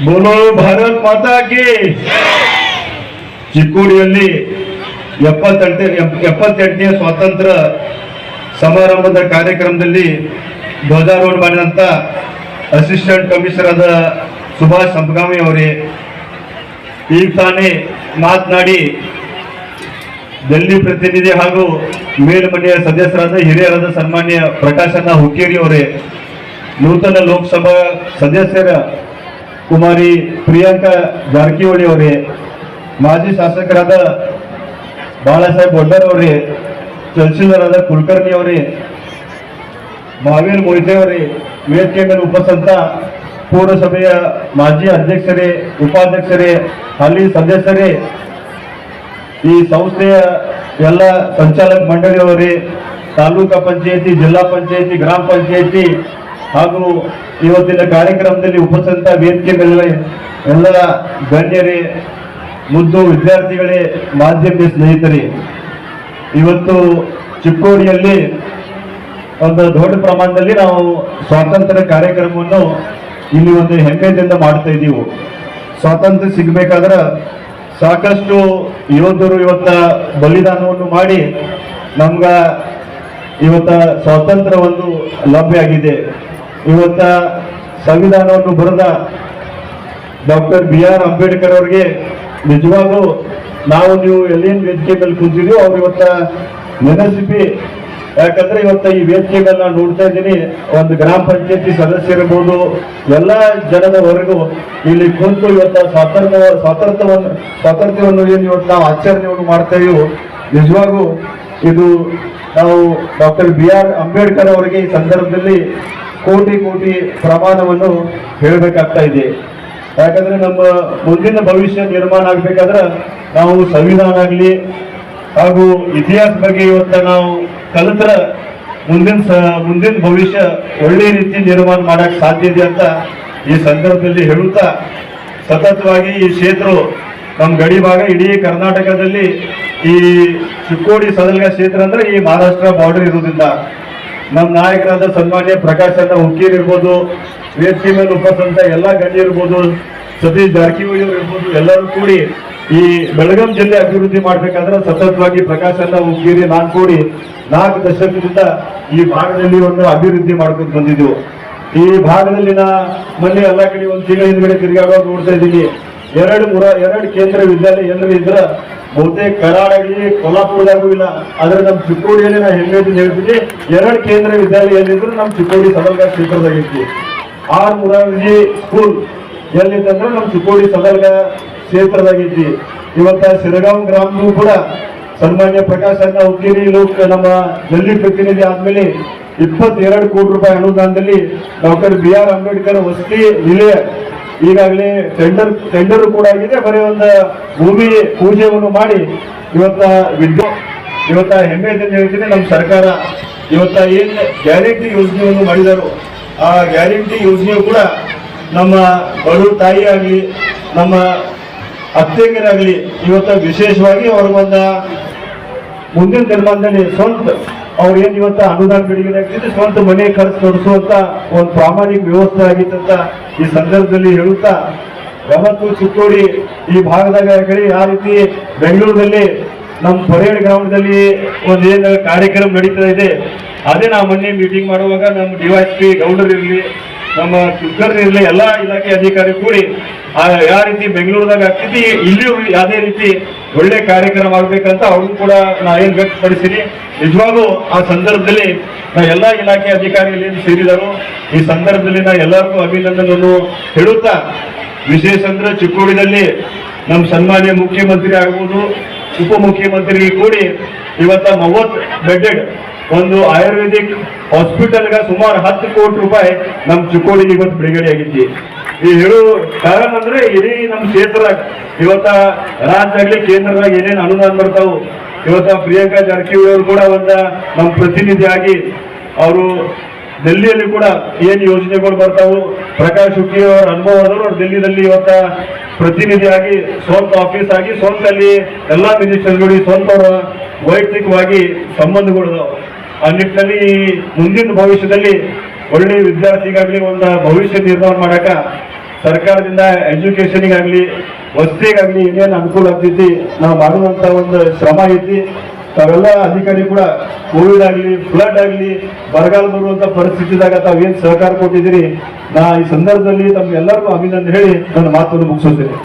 ಬೋಲೋ ಭಾರತ್ ಮಾತಾ ಕಿ ಚಿಕ್ಕೋಡಿಯಲ್ಲಿ ಎಪ್ಪತ್ತೆಂಟು ಎಪ್ಪತ್ತೆಂಟನೇ ಸ್ವಾತಂತ್ರ್ಯ ಸಮಾರಂಭದ ಕಾರ್ಯಕ್ರಮದಲ್ಲಿ ಧ್ವಜಾರೋಹಣ ಮಾಡಿದಂಥ ಅಸಿಸ್ಟೆಂಟ್ ಕಮಿಷನರ್ ಆದ ಸುಭಾಷ್ ಸಂಪಗಾಮಿ ಅವರೇ ಈಗ ತಾನೇ ಮಾತನಾಡಿ ಡೆಲ್ಲಿ ಪ್ರತಿನಿಧಿ ಹಾಗೂ ಮೇಲ್ಮನೆಯ ಸದಸ್ಯರಾದ ಹಿರಿಯರಾದ ಸನ್ಮಾನ್ಯ ಪ್ರಕಾಶಣ್ಣ ಹುಕ್ಕೇರಿ ಅವರೇ, ನೂತನ ಲೋಕಸಭಾ ಸದಸ್ಯರ ಕುಮಾರಿ ಪ್ರಿಯಾಂಕಾ ಜಾರಕಿಹೊಳಿ ಅವರೇ, ಮಾಜಿ ಶಾಸಕರಾದ ಬಾಳಾಸಾಹೇಬ್ ಒಡ್ಡರ್ ಅವರೇ ತಹಸೀಲ್ದಾರಾದ ಕುಲಕರ್ಣಿ ಅವರೇ ಮಹಾವೀರ್ ಮೊಯ್ತೆ ಅವರೇ, ವೇದಿಕೆ ಮೇಲೆ ಉಪಸ್ಥಿತ ಪೌರಸಭೆಯ ಮಾಜಿ ಅಧ್ಯಕ್ಷರೇ, ಉಪಾಧ್ಯಕ್ಷರೇ ಹಾಲಿ ಸದಸ್ಯರೇ, ಈ ಸಂಸ್ಥೆಯ ಎಲ್ಲ ಸಂಚಾಲಕ ಮಂಡಳಿಯವರೇ ತಾಲೂಕಾ ಪಂಚಾಯತಿ, ಜಿಲ್ಲಾ ಪಂಚಾಯತಿ, ಗ್ರಾಮ ಪಂಚಾಯತಿ ಹಾಗೂ ಇವತ್ತಿನ ಕಾರ್ಯಕ್ರಮದಲ್ಲಿ ಉಪಸ್ಥಿತ ವೇದಿಕೆ ಮೇಲೆ ಎಲ್ಲ ಗಣ್ಯರೇ, ಮುದ್ದು ವಿದ್ಯಾರ್ಥಿಗಳೇ ಮಾಧ್ಯಮ ಸ್ನೇಹಿತರೇ, ಇವತ್ತು ಚಿಕ್ಕೋಡಿಯಲ್ಲಿ ಒಂದು ದೊಡ್ಡ ಪ್ರಮಾಣದಲ್ಲಿ ನಾವು ಸ್ವಾತಂತ್ರ್ಯ ಕಾರ್ಯಕ್ರಮವನ್ನು ಇಲ್ಲಿ ಒಂದು ಹೆಮ್ಮೆಯಿಂದ ಮಾಡ್ತಾ ಇದ್ದೀವಿ. ಸ್ವಾತಂತ್ರ್ಯ ಸಿಗಬೇಕಾದ್ರೆ ಸಾಕಷ್ಟು ಯೋಧರು ಇವತ್ತ ಬಲಿದಾನವನ್ನು ಮಾಡಿ ನಮ್ಗ ಇವತ್ತ ಸ್ವಾತಂತ್ರ್ಯ ಒಂದು ಲಭ್ಯ ಆಗಿದೆ. ಇವತ್ತ ಸಂವಿಧಾನವನ್ನು ಬರೆದ ಡಾಕ್ಟರ್ ಬಿ ಆರ್ ಅಂಬೇಡ್ಕರ್ ಅವರಿಗೆ ನಿಜವಾಗ್ಲೂ ನಾವು ನೀವು ಎಲ್ಲಿನ ವೇದಿಕೆ ಮೇಲೆ ಕುಂತಿದ್ವಿ ಅವ್ರು ಇವತ್ತ ನೆನೆಸಿಪಿ. ಯಾಕಂದ್ರೆ ಇವತ್ತ ಈ ವೇದಿಕೆ ನೋಡ್ತಾ ಇದ್ದೀನಿ. ಒಂದು ಗ್ರಾಮ ಪಂಚಾಯತಿ ಸದಸ್ಯರಿರ್ಬೋದು ಎಲ್ಲ ಜನದವರೆಗೂ ಇಲ್ಲಿ ಕುಂತು ಇವತ್ತ ಸ್ವಾತಂತ್ರ್ಯ, ಸ್ವಾತಂತ್ರ್ಯವನ್ನು ಸ್ವಾತಂತ್ರ್ಯವನ್ನು ಏನು ಇವತ್ತು ನಾವು ಆಚರಣೆಯನ್ನು ಮಾಡ್ತಾ ನಿಜವಾಗೂ ಇದು ನಾವು ಡಾಕ್ಟರ್ ಬಿ ಆರ್ ಅಂಬೇಡ್ಕರ್ ಅವರಿಗೆ ಈ ಸಂದರ್ಭದಲ್ಲಿ ಕೋಟಿ ಕೋಟಿ ಪ್ರಮಾಣವನ್ನು ಹೇಳಬೇಕಾಗ್ತಾ ಇದೆ. ಯಾಕಂದ್ರೆ ನಮ್ಮ ಮುಂದಿನ ಭವಿಷ್ಯ ನಿರ್ಮಾಣ ಆಗ್ಬೇಕಾದ್ರೆ ನಾವು ಸಂವಿಧಾನ ಆಗಲಿ ಹಾಗೂ ಇತಿಹಾಸ ಬಗ್ಗೆ ಇವತ್ತ ನಾವು ಕಲಿತ್ರ ಮುಂದಿನ ಮುಂದಿನ ಭವಿಷ್ಯ ಒಳ್ಳೆ ರೀತಿ ನಿರ್ಮಾಣ ಮಾಡಕ್ ಸಾಧ್ಯ ಇದೆ ಅಂತ ಈ ಸಂದರ್ಭದಲ್ಲಿ ಹೇಳುತ್ತಾ, ಸತತವಾಗಿ ಈ ಕ್ಷೇತ್ರ ನಮ್ಮ ಗಡಿ ಭಾಗ ಇಡೀ ಕರ್ನಾಟಕದಲ್ಲಿ ಈ ಚಿಕ್ಕೋಡಿ ಸದಲ್ಗ ಕ್ಷೇತ್ರ ಅಂದ್ರೆ ಈ ಮಹಾರಾಷ್ಟ್ರ ಬಾರ್ಡರ್ ಇರೋದ್ರಿಂದ ನಮ್ಮ ನಾಯಕರಾದ ಸನ್ಮಾನ್ಯ ಪ್ರಕಾಶ್ ಅಣ್ಣ ಹುಕ್ಕೀರ್ ಇರ್ಬೋದು ವೇದಿಕೆ ಮೇಲೆ ಉಪಸ್ಥಿತ ಎಲ್ಲ ಗಣ್ಯ ಇರ್ಬೋದು, ಸತೀಶ್ ಜಾರಕಿಹೊಳಿ ಅವರು ಇರ್ಬೋದು, ಎಲ್ಲರೂ ಕೂಡಿ ಈ ಬೆಳಗಾಂ ಜಿಲ್ಲೆ ಅಭಿವೃದ್ಧಿ ಮಾಡ್ಬೇಕಾದ್ರೆ ಸತತವಾಗಿ ಪ್ರಕಾಶ್ ಅಣ್ಣ ಹುಕ್ಕೀರಿ, ನಾನು ಕೂಡಿ ನಾಲ್ಕು ದಶಕದಿಂದ ಈ ಭಾಗದಲ್ಲಿ ಒಂದು ಅಭಿವೃದ್ಧಿ ಮಾಡ್ಕೊಂಡು ಬಂದಿದ್ದೆವು ಈ ಭಾಗದಲ್ಲಿ ನಾ ಮೊನ್ನೆ ಎಲ್ಲ ಕಡೆ ಒಂದು ತಿಂಗಳ ಹಿಂದ್ಗಡೆ ತಿರುಗಾಡುವಾಗ ನೋಡ್ತಾ ಇದ್ದೀನಿ. ಎರಡು ಮೂರ, ಎರಡು ಕೇಂದ್ರ ವಿದ್ಯಾಲಯ ಎಲ್ಲರೂ ಇದ್ರ? ಬಹುತೇಕ ಕರಾಡಾಗಲಿ ಕೊಲ್ಲಾಪುರದಾಗೂ ಇಲ್ಲ. ಆದ್ರೆ ನಮ್ಮ ಚಿಕ್ಕೋಡಿಯಲ್ಲಿ ನಾ ಅಂತ ಹೇಳ್ತೀನಿ, ಎರಡು ಕೇಂದ್ರ ವಿದ್ಯಾಲಯ ಎಲ್ಲಿದ್ರು ನಮ್ಮ ಚಿಕ್ಕೋಡಿ ಸದಲ್ಗಾ ಕ್ಷೇತ್ರದಾಗೈತಿ ಆರ್ ಮುರಾರ್ಜಿ ಸ್ಕೂಲ್ ಎಲ್ಲಿತ್ತಂದ್ರೆ ನಮ್ಮ ಚಿಕ್ಕೋಡಿ ಸದಲ್ಗಾ ಕ್ಷೇತ್ರದಾಗೈತಿ ಇವತ್ತ ಸಿರಗಾಂವ್ ಗ್ರಾಮದೂ ಕೂಡ ಸನ್ಮಾನ್ಯ ಪ್ರಕಾಶ್ ಅಣ್ಣ ಹುಕ್ಕೇರಿ ಲೋಕ ನಮ್ಮ ಡೆಲ್ಲಿ ಪ್ರತಿನಿಧಿ ಆದ್ಮೇಲೆ ಇಪ್ಪತ್ತೆರಡು ಕೋಟಿ ರೂಪಾಯಿ ಅನುದಾನದಲ್ಲಿ ಡಾಕ್ಟರ್ ಬಿ ಆರ್ ಅಂಬೇಡ್ಕರ್ ವಸತಿ ನಿಲಯ ಈಗಾಗಲೇ ಟೆಂಡರ್ ಟೆಂಡರ್ ಕೂಡ ಆಗಿದೆ. ಬರೀ ಒಂದು ಭೂಮಿ ಪೂಜೆಯನ್ನು ಮಾಡಿ ಇವತ್ತ ವಿದ್ಯು, ಇವತ್ತ ಅಂತ ಹೇಳ್ತೀನಿ, ನಮ್ಮ ಸರ್ಕಾರ ಇವತ್ತ ಏನು ಗ್ಯಾರಂಟಿ ಯೋಜನೆಯನ್ನು ಮಾಡಿದರು ಆ ಗ್ಯಾರಂಟಿ ಯೋಜನೆಯು ಕೂಡ ನಮ್ಮ ಬಡ ತಾಯಿ ಆಗಲಿ, ನಮ್ಮ ಅತ್ತೆಗರಾಗಲಿ ಇವತ್ತ ವಿಶೇಷವಾಗಿ ಅವ್ರಿಗೊಂದ ಮುಂದಿನ ದಿನಮಾನದಲ್ಲಿ ಸ್ವಂತ ಅವ್ರು ಇವತ್ತ ಅನುದಾನ ಬಿಡುಗಡೆ ಆಗ್ತಿದೆ ಸ್ವಂತ ಮನೆ ಖರ್ಚು ನಡೆಸುವಂತ ಒಂದು ಪ್ರಾಮಾಣಿಕ ವ್ಯವಸ್ಥೆ ಆಗಿತ್ತಂತ ಈ ಸಂದರ್ಭದಲ್ಲಿ ಹೇಳುತ್ತಾ, ಯಾವತ್ತು ಚಿಕ್ಕೋಡಿ ಈ ಭಾಗದಾಗ ಕಡೆ ಆ ರೀತಿ ಬೆಂಗಳೂರಿನಲ್ಲಿ ನಮ್ಮ ಪರೇಡ್ ಗ್ರೌಂಡ್ದಲ್ಲಿ ಒಂದು ಕಾರ್ಯಕ್ರಮ ನಡೀತಾ ಇದೆ, ಅದೇ ನಾವು ಮೊನ್ನೆ ಮೀಟಿಂಗ್ ಮಾಡುವಾಗ ನಮ್ಮ ಪಿ ಗೌಡರ್ ಇರಲಿ, ನಮ್ಮ ಕುಕ್ಕರ್ ಇರಲಿ, ಎಲ್ಲ ಇಲಾಖೆ ಅಧಿಕಾರಿ ಕೂಡಿ ಯಾವ ರೀತಿ ಬೆಂಗಳೂರದಾಗ ಆಗ್ತೈತಿ ಇಲ್ಲಿಯೂ ಯಾವುದೇ ರೀತಿ ಒಳ್ಳೆ ಕಾರ್ಯಕ್ರಮ ಆಗ್ಬೇಕಂತ ಅವ್ರಿಗೂ ಕೂಡ ನಾ ಏನ್ ವ್ಯಕ್ತಪಡಿಸಿರಿ ನಿಜವಾಗೂ ಆ ಸಂದರ್ಭದಲ್ಲಿ ನಾ ಎಲ್ಲ ಇಲಾಖೆ ಅಧಿಕಾರಿಗಳು ಸೇರಿದರು, ಈ ಸಂದರ್ಭದಲ್ಲಿ ನಾ ಎಲ್ಲರಿಗೂ ಅಭಿನಂದನನ್ನು ಹೇಳುತ್ತಾ, ವಿಶೇಷ ಅಂದ್ರೆ ಚಿಕ್ಕೋಡಿನಲ್ಲಿ ನಮ್ಮ ಸನ್ಮಾನ್ಯ ಮುಖ್ಯಮಂತ್ರಿ ಆಗ್ಬೋದು ಉಪಮುಖ್ಯಮಂತ್ರಿ ಕೂಡಿ ಇವತ್ತ ಮೂವತ್ ಬೆಡ್ಡೆಡ್ ಒಂದು ಆಯುರ್ವೇದಿಕ್ ಹಾಸ್ಪಿಟಲ್ಗೆ ಸುಮಾರು ಹತ್ತು ಕೋಟಿ ರೂಪಾಯಿ ನಮ್ಮ ಚಿಕ್ಕೋಡಿಗೆ ಇವತ್ತು ಬಿಡುಗಡೆ ಆಗಿದ್ದಿ ಈ ಹೇಳು ಕಾರಣ ಅಂದ್ರೆ ಇಡೀ ನಮ್ಮ ಕ್ಷೇತ್ರ. ಇವತ್ತ ರಾಜ್ಯ ಆಗ್ಲಿ ಕೇಂದ್ರದಾಗ ಏನೇನು ಅನುದಾನ ಬರ್ತಾವು, ಇವತ್ತ ಪ್ರಿಯಾಂಕಾ ಜಾರಕಿಹೊಳಿ ಅವರು ಕೂಡ ಒಂದ ನಮ್ಮ ಪ್ರತಿನಿಧಿಯಾಗಿ ಅವರು ಡೆಲ್ಲಿಯಲ್ಲಿ ಕೂಡ ಏನ್ ಯೋಜನೆಗಳು ಬರ್ತಾವು, ಪ್ರಕಾಶ್ ಹುಕ್ಕಿ ಅವರ ಅನುಭವ ಆದವರು ಡೆಲ್ಲಿದಲ್ಲಿ ಇವತ್ತ ಪ್ರತಿನಿಧಿಯಾಗಿ, ಸ್ವಂತ ಆಫೀಸ್ ಆಗಿ ಸ್ವಂತ ಅಲ್ಲಿ ಎಲ್ಲಾ ಮಿನಿಸ್ಟರ್ಗಳು ಸ್ವಂತ ಅವರ ವೈಯಕ್ತಿಕವಾಗಿ ಸಂಬಂಧಗಳು ಆ ನಿಟ್ಟಿನಲ್ಲಿ ಮುಂದಿನ ಭವಿಷ್ಯದಲ್ಲಿ ಒಳ್ಳೆ ವಿದ್ಯಾರ್ಥಿಗಾಗ್ಲಿ ಒಂದು ಭವಿಷ್ಯ ನಿರ್ಮಾಣ ಮಾಡಕ ಸರ್ಕಾರದಿಂದ ಎಜುಕೇಶನಿಗಾಗಲಿ ವಸ್ತಿಗಾಗಲಿ ಏನೇನು ಅನುಕೂಲ ಆಗ್ತೈತಿ, ನಾವು ಮಾಡುವಂಥ ಒಂದು ಶ್ರಮ ಐತಿ. ತಾವೆಲ್ಲ ಅಧಿಕಾರಿ ಕೂಡ, ಕೋವಿಡ್ ಆಗಲಿ ಫ್ಲಡ್ ಆಗಲಿ, ಬರಗಾಲ ಬರುವಂಥ ಪರಿಸ್ಥಿತಿದಾಗ ತಾವೇನ್ ಸಹಕಾರ ಕೊಟ್ಟಿದ್ದೀರಿ, ನಾ ಈ ಸಂದರ್ಭದಲ್ಲಿ ತಮ್ಗೆಲ್ಲರಿಗೂ ಅಭಿನಂದನೆ ಹೇಳಿ ನನ್ನ ಮಾತನ್ನು ಮುಗಿಸುತ್ತೇನೆ